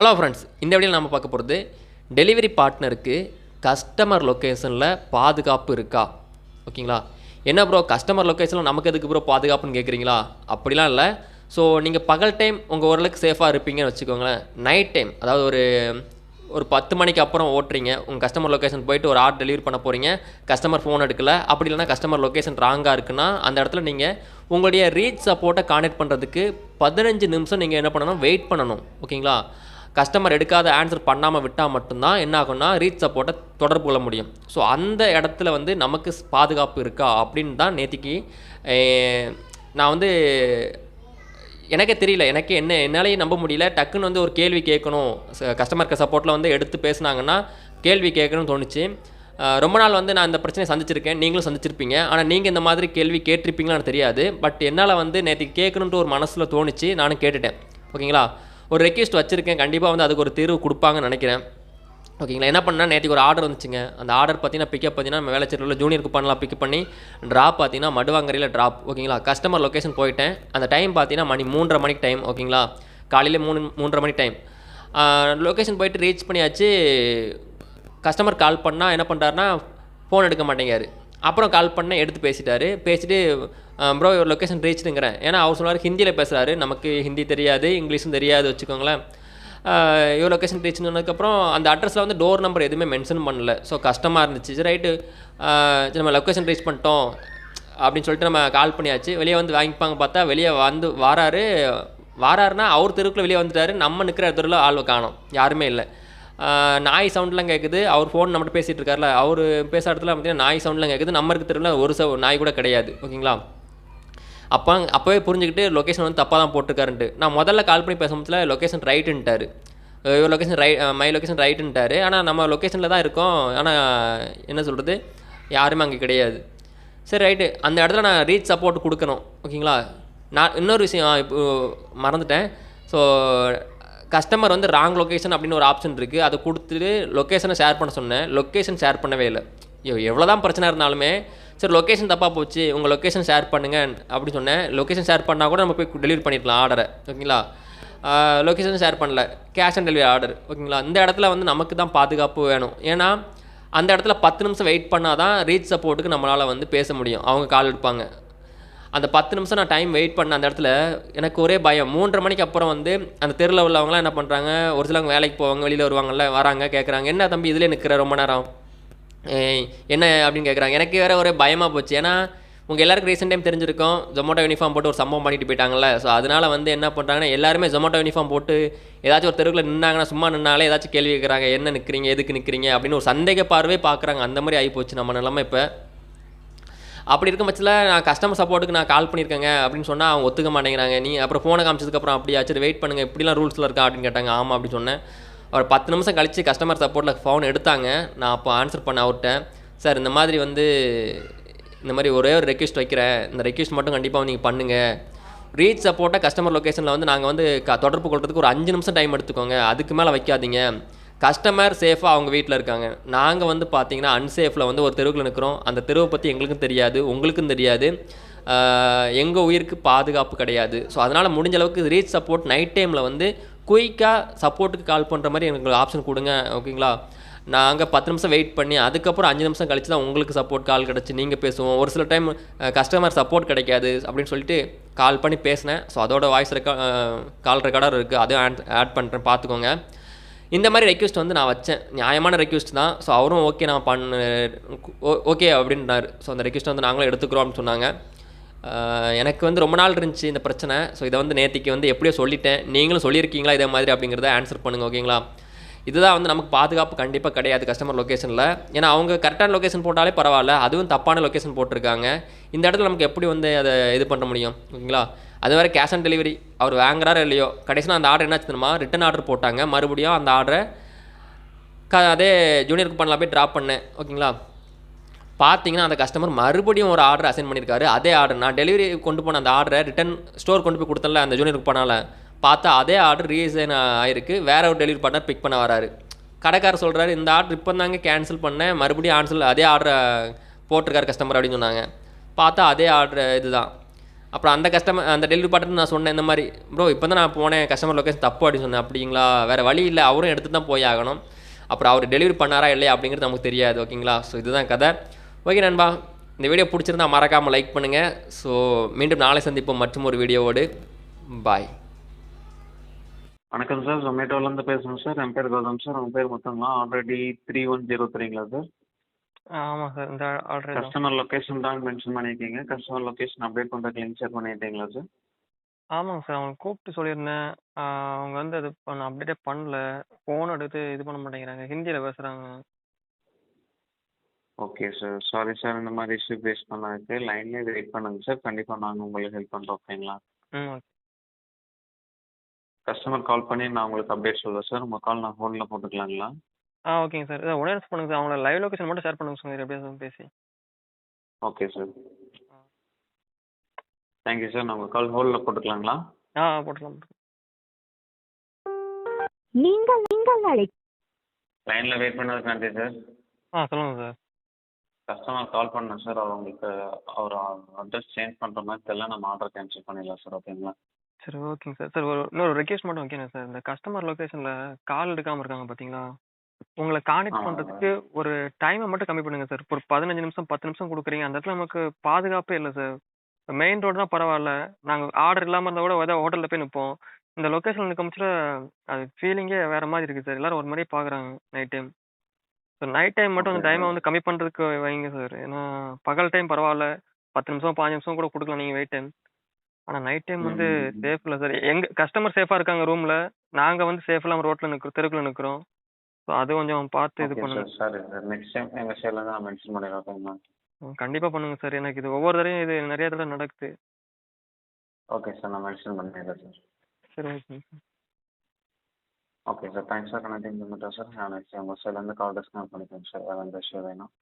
Hello friends இந்த வீடியோவில் நம்ம பார்க்க போகிறது டெலிவரி பார்ட்னருக்கு கஸ்டமர் லொக்கேஷனில் பாதுகாப்பு இருக்கா? ஓகேங்களா? என்ன ப்ரோ கஸ்டமர் லொக்கேஷனில் நமக்கு எதுக்கு ப்ரோ பாதுகாப்புன்னு கேட்குறீங்களா அப்படிலாம் இல்லை. ஸோ நீங்கள் பகல் டைம் உங்கள் ஓரளவுக்கு சேஃபாக இருப்பீங்கன்னு வச்சுக்கோங்களேன். நைட் டைம் அதாவது ஒரு ஒரு பத்து மணிக்கு அப்புறம் ஓட்டுறீங்க. உங்கள் கஸ்டமர் லொக்கேஷன் போயிட்டு ஒரு ஆர்டர் டெலிவரி பண்ண போகிறீங்க கஸ்டமர் ஃபோன் எடுக்கல. அப்படி இல்லைனா கஸ்டமர் லொக்கேஷன் ராங்காக இருக்குன்னா அந்த இடத்துல நீங்கள் உங்களுடைய ரீச் சப்போர்ட்டை கான்டெக்ட் பண்ணுறதுக்கு பதினஞ்சு நிமிஷம் நீங்கள் என்ன பண்ணணும்? வெயிட் பண்ணணும். ஓகேங்களா? கஸ்டமர் எடுக்காத ஆன்சர் பண்ணாமல் விட்டால் மட்டும்தான் என்ன ஆகும்னா ரீச் சப்போர்ட்டை தொடர்பு கொள்ள முடியும். ஸோ அந்த இடத்துல வந்து நமக்கு பாதுகாப்பு இருக்கா அப்படின்னு தான் நேத்திக்கு நான் வந்து எனக்கே தெரியல. எனக்கு என்ன என்னாலேயே நம்ப முடியல. டக்குன்னு வந்து ஒரு கேள்வி கேட்கணும். கஸ்டமர் சப்போர்ட்டில் வந்து எடுத்து பேசுனாங்கன்னா கேள்வி கேட்கணும்னு தோணுச்சு. ரொம்ப நாள் வந்து நான் இந்த பிரச்சனையை சந்திச்சிருக்கேன். நீங்களும் சந்திச்சிருப்பீங்க. ஆனால் நீங்கள் இந்த மாதிரி கேள்வி கேட்டிருப்பீங்களான்னு தெரியாது. பட் என்னால் வந்து நேற்று கேட்கணுன்ட்டு ஒரு மனசில் தோணுச்சு. நானும் கேட்டுட்டேன். ஓகேங்களா? ஒரு ரெக்வெஸ்ட் வச்சுருக்கேன். கண்டிப்பாக வந்து அதுக்கு ஒரு தீர்வு கொடுப்பாங்கன்னு நினைக்கிறேன். ஓகேங்களா? என்ன பண்ணால் நேற்றுக்கு ஒரு ஆர்டர் வந்துச்சுங்க. அந்த ஆர்டர் பார்த்தீங்கன்னா பிக்கப் பார்த்தீங்கன்னா நம்ம வேலைச்சேரியில் ஜூனியர் குப்பானலாம் பிக்கப் பண்ணி ட்ராப் பார்த்தீங்கன்னா மடுவாங்கரையில் ட்ராப் ஓகேங்களா? கஸ்டமர் லொக்கேஷன் போயிட்டேன். அந்த டைம் பார்த்தீங்கன்னா மணி மூன்றரை மணிக்கு டைம் ஓகேங்களா? காலையில் மூணு மூன்றரை மணி டைம் லொக்கேஷன் போயிட்டு ரீச் பண்ணியாச்சு. கஸ்டமர் கால் பண்ணால் என்ன பண்ணுறாருனா ஃபோன் எடுக்க மாட்டேங்காரு அப்புறம் கால் பண்ண எடுத்து பேசிட்டாரு. பேசிட்டு ப்ரோ ஒரு லொக்கேஷன் ரீச்சுங்கிறேன் ஏன்னா அவர் சொன்னார் ஹிந்தியில் பேசுகிறாரு நமக்கு ஹிந்தி தெரியாது இங்கிலீஷும் தெரியாது வச்சுக்கோங்களேன். இவ்வளோ லொக்கேஷன் ரீச் சொன்னதுக்கப்புறம் அந்த அட்ரஸில் வந்து டோர் நம்பர் எதுவுமே மென்ஷன் பண்ணல. ஸோ கஷ்டமாக இருந்துச்சு. சரி ரைட்டு சரி நம்ம லொக்கேஷன் ரீச் பண்ணிட்டோம் அப்படின்னு சொல்லிட்டு நம்ம கால் பண்ணியாச்சு. வெளியே வந்து வாங்கிப்பாங்க பார்த்தா வெளியே வந்து வாராரு. வாராருன்னா அவர் தெருக்குள்ளே வெளியே வந்துட்டாரு. நம்ம நிற்கிற தெருவில் ஆள் காணோம். யாருமே இல்லை. நாய் சவுண்ட்லாம் கேட்குது அவர் ஃபோன் நம்மகிட்ட பேசிகிட்டு இருக்கார்ல. அவர் பேசுகிற இடத்துல பார்த்தீங்கன்னா நாய் சவுண்ட்லாம் கேட்குது நம்ம இருக்க தெருவில் ஒரு சவு நாய் கூட கிடையாது. ஓகேங்களா? அப்போ அப்போவே புரிஞ்சுக்கிட்டு லொக்கேஷன் வந்து தப்பாக தான் போட்டிருக்காருன்ட்டு. நான் முதல்ல கால் பண்ணி பேசும்போதுல லொக்கேஷன் ரைட்டுன்ட்டாரு இவர் லொக்கேஷன் ரைட் மை லொக்கேஷன் ரைட்டுன்ட்டாரு ஆனால் நம்ம லொக்கேஷனில் தான் இருக்கோம். ஆனால் என்ன சொல்கிறது யாருமே அங்கே கிடையாது. சரி ரைட்டு அந்த இடத்துல நான் ரீச் சப்போர்ட் கொடுக்கணும். ஓகேங்களா? நான் இன்னொரு விஷயம் இப்போ மறந்துட்டேன். ஸோ கஸ்டமர் வந்து ராங் லொக்கேஷன் அப்படின்னு ஒரு ஆப்ஷன் இருக்குது அதை கொடுத்துட்டு லொக்கேஷனை ஷேர் பண்ண சொன்னேன். லொக்கேஷன் ஷேர் பண்ணவே இல்லை. எவ்வளோ தான் பிரச்சனை இருந்தாலுமே சரி லொக்கேஷன் தப்பாக போச்சு உங்கள் லொக்கேஷன் ஷேர் பண்ணுங்க அப்படின்னு சொன்னேன். லொக்கேஷன் ஷேர் பண்ணால் கூட நம்ம போய் டெலிவரி பண்ணிடலாம் ஆர்டரை ஓகேங்களா? லொக்கேஷன் ஷேர் பண்ணல. கேஷ் ஆன் டெலிவரி ஆர்டர் ஓகேங்களா? இந்த இடத்துல வந்து நமக்கு தான் பாதுகாப்பு வேணும். ஏன்னா அந்த இடத்துல பத்து நிமிஷம் வெயிட் பண்ணால் தான் ரீச் சப்போர்ட்டுக்கு நம்மளால் வந்து பேச முடியும். அவங்க கால் எடுப்பாங்க. அந்த பத்து நிமிஷம் நான் டைம் வெயிட் பண்ண அந்த இடத்துல எனக்கு ஒரே பயம். மூன்றரை மணிக்கு அப்புறம் வந்து அந்த தெருவில் உள்ளவங்களாம் என்ன பண்ணுறாங்க ஒரு சிலவங்க வேலைக்கு போவாங்க வெளியில் வருவாங்கல்ல வராங்க கேட்குறாங்க என்ன தம்பி இதில் நிற்கிற ரொம்ப நேரம். என்ன அப்படின்னு கேட்குறாங்க எனக்கு வேறு ஒரே பயமாக போச்சு. ஏன்னா உங்கள் எல்லாருக்கும் ரீசெண்ட் டைம் தெரிஞ்சிருக்கும். ஜொமேட்டோ யூனிஃபார்ம் போட்டு ஒரு சம்பவம் பண்ணிட்டு போயிட்டாங்கல்ல. ஸோ அதனால் வந்து என்ன பண்ணுறாங்கன்னா எல்லாருமே ஜொமேட்டோ யூனிஃபார்ம் போட்டு ஏதாச்சும் ஒரு தெருவில் நின்னாங்கன்னா சும்மா நின்னாலே ஏதாச்சும் கேள்வி கேட்குறாங்க என்ன நிற்கிறீங்க எதுக்கு நிற்கிறீங்க அப்படின்னு ஒரு சந்தேக பார்வை பார்க்குறாங்க அந்த மாதிரி ஆகி போச்சு நம்ம நிலமை இப்போ. அப்படி இருக்க பட்சத்தில் நான் கஸ்டமர் சப்போர்ட்டுக்கு நான் கால் பண்ணியிருக்கேங்க அப்படின்னு சொன்னால் அவங்க ஒத்துக்க மாட்டேங்கிறாங்க. நீ அப்புறம் ஃபோனை காமிச்சதுக்கப்புறம் அப்படியா சரி வெயிட் பண்ணுங்கள் இப்படிலாம் ரூல்ஸில் இருக்கா அப்படின்னு கேட்டாங்க. ஆமாம் அப்படின்னு சொன்னேன். அவர் பத்து நிமிஷம் கழித்து கஸ்டமர் சப்போர்ட்டில் ஃபோன் எடுத்தாங்க. நான் அப்போ ஆன்சர் பண்ண அவர்கிட்ட சார் இந்த மாதிரி வந்து இந்த மாதிரி ஒரே ஒரு ரெக்வெஸ்ட் வைக்கிறேன். இந்த ரெக்வெஸ்ட் மட்டும் கண்டிப்பாக நீங்கள் பண்ணுங்கள் ரீச் சப்போர்ட்டாக கஸ்டமர் லொக்கேஷனில் வந்து நாங்கள் வந்து க தொடர்பு கொள்றதுக்கு ஒரு அஞ்சு நிமிஷம் டைம் எடுத்துக்கோங்க. அதுக்கு மேலே வைக்காதீங்க. கஸ்டமர் சேஃபாக அவங்க வீட்டில் இருக்காங்க. நாங்கள் வந்து பார்த்தீங்கன்னா அன்சேஃபில் வந்து ஒரு தெருவில் நிற்கிறோம் அந்த தெருவை பற்றி எங்களுக்கும் தெரியாது உங்களுக்கும் தெரியாது. எங்கள் உயிருக்கு பாதுகாப்பு கிடையாது. ஸோ அதனால் முடிஞ்ச அளவுக்கு ரீச் சப்போர்ட் நைட் டைமில் வந்து குயிக்காக சப்போர்ட்டுக்கு கால் பண்ணுற மாதிரி எங்களுக்கு ஆப்ஷன் கொடுங்க ஓகேங்களா நாங்கள் பத்து நிமிஷம் வெயிட் பண்ணி அதுக்கப்புறம் அஞ்சு நிமிஷம் கழிச்சு தான் உங்களுக்கு சப்போர்ட் கால் கிடச்சி நீங்கள் பேசுவோம். ஒரு சில டைம் கஸ்டமர் சப்போர்ட் கிடைக்காது அப்படின்னு சொல்லிட்டு கால் பண்ணி பேசினேன். ஸோ அதோட வாய்ஸ் ரெக்கா கால் ரெக்கார்டர் இருக்குது அதையும் ஆட் ஆட் பண்ணுறேன் பார்த்துக்கோங்க இந்த மாதிரி ரெக்வஸ்ட் வந்து நான் வச்சேன். நியாயமான ரெக்வஸ்ட் தான். ஸோ அவரும் ஓகே நான் பண்ண ஓகே அப்படின்றார் ஸோ அந்த ரெக்வஸ்ட் வந்து நாங்களும் எடுத்துக்கிறோம் அப்படின்னு சொன்னாங்க. எனக்கு வந்து ரொம்ப நாள் இருந்துச்சு இந்த பிரச்சனை. ஸோ இதை வந்து நேற்றுக்கு வந்து எப்படியோ சொல்லிட்டேன். நீங்களும் சொல்லியிருக்கீங்களா இதே மாதிரி அப்படிங்கிறத ஆன்சர் பண்ணுங்கள் ஓகேங்களா இதுதான் வந்து நமக்கு பாதுகாப்பு கண்டிப்பாக கிடையாது கஸ்டமர் லொக்கேஷனில் ஏன்னா அவங்க கரெக்டான லொக்கேஷன் போட்டாலே பரவாயில்ல. அதுவும் தப்பான லொக்கேஷன் போட்டிருக்காங்க. இந்த இடத்துல நமக்கு எப்படி வந்து அதை இது பண்ண முடியும் ஓகேங்களா அது வேறு கேஷ் ஆன் டெலிவரி அவர் வாங்குறாரு இல்லையோ கடைசியில் அந்த ஆர்டர் என்ன தெரியுமா? ரிட்டன் ஆர்டர் போட்டாங்க. மறுபடியும் அந்த ஆர்டரை க அதே ஜூனியருக்கு பண்ணலாம் போய் ட்ராப் பண்ணேன். ஓகேங்களா? பார்த்தீங்கன்னா அந்த கஸ்டமர் மறுபடியும் ஒரு ஆர்டர் அசைன் பண்ணியிருக்காரு அதே ஆர்டர் நான் டெலிவரி கொண்டு போன அந்த ஆர்டரை ரிட்டன் ஸ்டோர் கொண்டு போய் கொடுத்தல அந்த ஜூனியருக்கு பண்ணால. பார்த்தா அதே ஆர்டர் ரீசன் ஆயிருக்கு. வேறு ஒரு டெலிவரி பார்ட்னர் பிக் பண்ண வராரு. கடைக்காரர் சொல்கிறாரு இந்த ஆர்டர் இப்போ தாங்க கேன்சல் பண்ணேன். மறுபடியும் ஆன்சல் அதே ஆர்டரை போட்டிருக்காரு கஸ்டமர் அப்படின்னு சொன்னாங்க. பார்த்தா அதே ஆர்டர் இதுதான். அப்புறம் அந்த கஸ்டமர் அந்த டெலிவரி பார்ட்னர் நான் சொன்னேன் இந்த மாதிரி ப்ரோ இப்போ தான் நான் போனேன் கஸ்டமர் லொக்கேஷன் தப்பு அப்படின்னு சொன்னேன். அப்படிங்களா? வேறு வழி இல்லை. அவரும் எடுத்து தான் போய் ஆகணும். அப்புறம் அவர் டெலிவரி பண்ணாரா இல்லையா அப்படிங்கிறது நமக்கு தெரியாது ஓகேங்களா ஸோ இதுதான் கதை. ஓகே நண்பா இந்த வீடியோ பிடிச்சிருந்தா மறக்காமல் லைக் பண்ணுங்கள் ஸோ மீண்டும் நாளை சந்திப்போம் மற்றும் ஒரு வீடியோவோடு பாய் வணக்கம் சார் ஜொமேட்டோலேருந்து பேசுகிறேன் சார் என் பேர் கௌதம் சார் உங்கள் பேர் மொத்தம்லாம் ஆல்ரெடி த்ரீ ஒன் ஜீரோ த்ரீங்களா சார் ஆமாம் சார் இந்த ஆர்டர் கஸ்டமர் லொக்கேஷன் தான் மென்ஷன் பண்ணியிருக்கீங்க. கஸ்டமர் லொக்கேஷன் அப்டேட் பண்ணுறதுக்கு லிங்க் ஷேர் பண்ணிட்டீங்களா சார் ஆமாங்க சார் அவங்க கூப்பிட்டு சொல்லியிருந்தேன். அவங்க வந்து அது அப்டேட்டே பண்ணல. ஃபோன் எடுத்து இது பண்ண மாட்டேங்கிறாங்க. ஹிந்தியில் பேசுகிறாங்க ஓகே சார் சாரி சார் இந்த மாதிரி இஷ்யூ ஃபேஸ் பண்ணதுக்கு லைன்லேயே வெயிட் பண்ணுங்க சார் கண்டிப்பாக நாங்கள் உங்களுக்கு ஹெல்ப் பண்ணுறோம் ஓகேங்களா ம் ஓகே கஸ்டமர் கால் பண்ணி நான் உங்களுக்கு அப்டேட் சொல்லுவேன் சார் உங்கள் கால் நான் ஃபோனில் போட்டுக்கலாங்களா? ஆ ஓகேங்க சார். இதை உடனே பண்ணுங்க சார். அவங்கள லைவ் லொகேஷன் மட்டும் ஷேர் பண்ணுங்க சார். எப்படியா சார் பேசி. Okay sir. Thank you sir. நான் உங்கள் கால் ஹோல்டில் போட்டுக்கலாங்களா? ஆ போட்டுக்கலாம் நீங்கள் நீங்கள் அழை லைனில் வெயிட் பண்ணதுக்கு நன்றி சார். ஆ சொல்லுங்கள் சார். கஸ்டமர் கால் பண்ணேன் சார். அவர் உங்களுக்கு அவர் அட்ரஸ் சேஞ்ச் பண்ணுற மாதிரி தெரியல. நம்ம ஆர்டர் கேன்சல் பண்ணிடலாம் சார். ஓகேங்களா சரி ஓகேங்க சார். சார் ஒரு இன்னொரு ரெக்வஸ்ட் மட்டும் வைக்கணும் சார். இந்த கஸ்டமர் லொகேஷனில் கால் எடுக்காமல் இருக்காங்க பார்த்தீங்களா உங்களை கான்டெக்ட் ஆமாம். பண்ணுறதுக்கு ஒரு டைமை மட்டும் கம்மி பண்ணுங்க சார் ஒரு பதினஞ்சு நிமிஷம் பத்து நிமிஷம் கொடுக்குறீங்க. அந்த இடத்துல நமக்கு பாதுகாப்பே இல்லை சார் மெயின் ரோடு தான் பரவாயில்ல. நாங்கள் ஆர்டர் இல்லாமல் இருந்தால் கூட ஏதாவது ஹோட்டலில் போய் நிற்போம் இந்த லொக்கேஷனில் நிற்க முடிச்சுல அது ஃபீலிங்கே வேறு மாதிரி இருக்குது சார் எல்லாரும் ஒரு மாதிரியே பார்க்குறாங்க night time so night time மட்டும் அந்த டைமை. வந்து கம்மி பண்ணுறதுக்கு வைங்க சார் ஏன்னா பகல் டைம் பரவாயில்ல. பத்து நிமிஷம் பாஞ்சு நிமிஷம் கூட கொடுக்கலாம் நீங்கள் வெயிட் டைம் ஆனால் நைட் டைம் வந்து ம். சேஃப் இல்லை சார் எங்கள் கஸ்டமர் சேஃபாக இருக்காங்க ரூமில் நாங்கள் வந்து சேஃப் இல்லாமல் ரோட்டில் நிற்கிறோம் தெருக்குள்ள நிற்கிறோம் ஸோ அது கொஞ்சம் பார்த்து இது ஓகே பண்ணுங்க. சார் நெக்ஸ்ட் டைம் எங்கள் சைடில் நான் மென்ஷன் பண்ணிடுறேன் ஓகேங்களா கண்டிப்பாக பண்ணுங்க சார் எனக்கு இது ஒவ்வொரு தடவையும் இது நிறைய தடவை நடக்குது. ஓகே சார் நான் மென்ஷன் பண்ணிடுறேன் சார் சரி ஓகேங்க sir okay sir thanks sir connecting பண்ணிட்டேன் சார் நான் நெக்ஸ்ட் உங்கள் சைட்லேருந்து கால் டிஸ்கனெக்ட் பண்ணிக்கிறேன் சார் வேறு எந்த இஷ்யூ வேணும்?